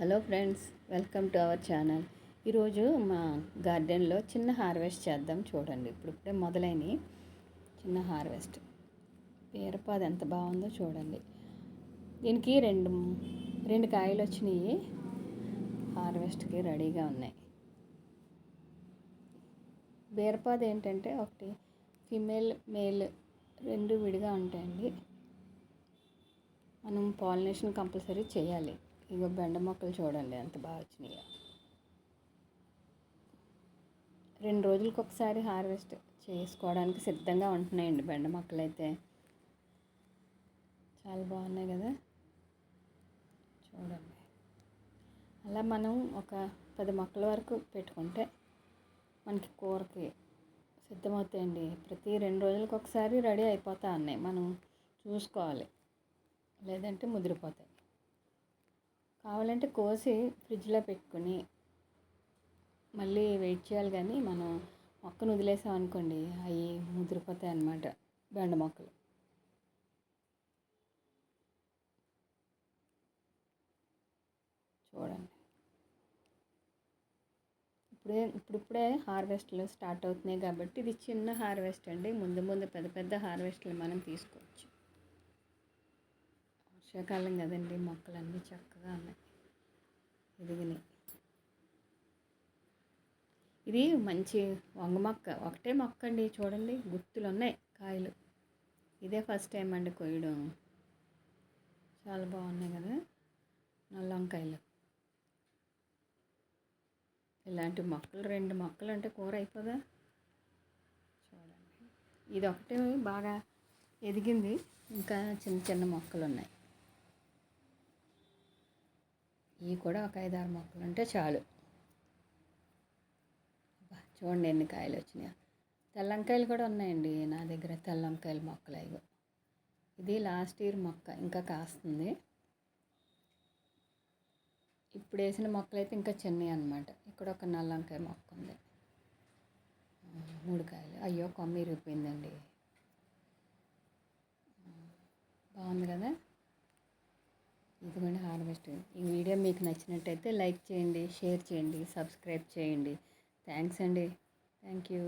Hello friends welcome to our channel. ఈరోజు మా గార్డెన్లో చిన్న హార్వెస్ట్ చేద్దాం చూడండి. ఇప్పుడిప్పుడే మొదలైనవి చిన్న హార్వెస్ట్. పేరపాది ఎంత బాగుందో చూడండి. దీనికి రెండు రెండు కాయలు వచ్చినాయి. హార్వెస్ట్కి రెడీగా ఉన్నాయి. బీరపాది ఏంటంటే ఒకటి ఫిమేల్ మేల్ రెండు విడిగా ఉంటాయండి. మనం పాలినేషన్ కంపల్సరీ చేయాలి. ఇగో బెండ మొక్కలు చూడండి ఎంత బాగా వచ్చినాయో. రెండు రోజులకు ఒకసారి హార్వెస్ట్ చేసుకోవడానికి సిద్ధంగా ఉంటున్నాయండి బెండ మొక్కలు అయితే చాలా బాగున్నాయి కదా? చూడండి. అలా మనం ఒక పది మొక్కల వరకు పెట్టుకుంటే మనకి కూరకి సిద్ధమవుతాయండి. ప్రతి రెండు రోజులకు ఒకసారి రెడీ అయిపోతా ఉన్నాయి. మనం చూసుకోవాలి. లేదంటే ముదిరిపోతాయి. కావాలంటే కోసి ఫ్రిడ్జ్లో పెట్టుకుని మళ్ళీ వెయిట్ చేయాలి కానీ మనం మొక్కను వదిలేసాం అనుకోండి అవి ముదిరిపోతాయి అన్నమాట బెండ మొక్కలు. చూడండి. ఇప్పుడే ఇప్పుడిప్పుడే హార్వెస్ట్లు స్టార్ట్ అవుతున్నాయి కాబట్టి ఇది చిన్న హార్వెస్ట్ అండి ముందు ముందు పెద్ద పెద్ద హార్వెస్ట్లు మనం తీసుకోవచ్చు. వర్షాకాలం కదండి మొక్కలన్నీ చక్కగా ఉన్నాయి. ఎదిగినాయి. ఇది మంచి వంగ మొక్క. ఒకటే మొక్క అండి చూడండి గుత్తులు ఉన్నాయి కాయలు. ఇదే ఫస్ట్ టైం అండి కొయ్యడం. చాలా బాగున్నాయి కదా నల్ల వంకాయలు ఇలాంటి మొక్కలు రెండు మొక్కలు అంటే కూర అయిపోదా? చూడండి. ఇది ఒకటే బాగా ఎదిగింది. ఇంకా చిన్న చిన్న మొక్కలు ఉన్నాయి ఇవి కూడా ఒక ఐదారు మొక్కలు ఉంటే చాలు. చూడండి ఎన్ని కాయలు వచ్చినాయి. తెల్లంకాయలు కూడా ఉన్నాయండి నా దగ్గర తెల్లంకాయల మొక్కలు అవి ఇది లాస్ట్ ఇయర్ మొక్క ఇంకా కాస్తుంది. ఇప్పుడు వేసిన మొక్కలు అయితే ఇంకా చిన్నవి అనమాట ఇక్కడ ఒక నల్లంకాయ మొక్క ఉంది. మూడు కాయలు. అయ్యో కొమ్మ ఇరిగిపోయిందండి. బాగుంది కదా? ఇదిగోండి హార్వెస్ట్ ఈ వీడియో మీకు నచ్చినట్టయితే లైక్ చేయండి షేర్ చేయండి సబ్స్క్రైబ్ చేయండి. థ్యాంక్స్ అండి. Thank you.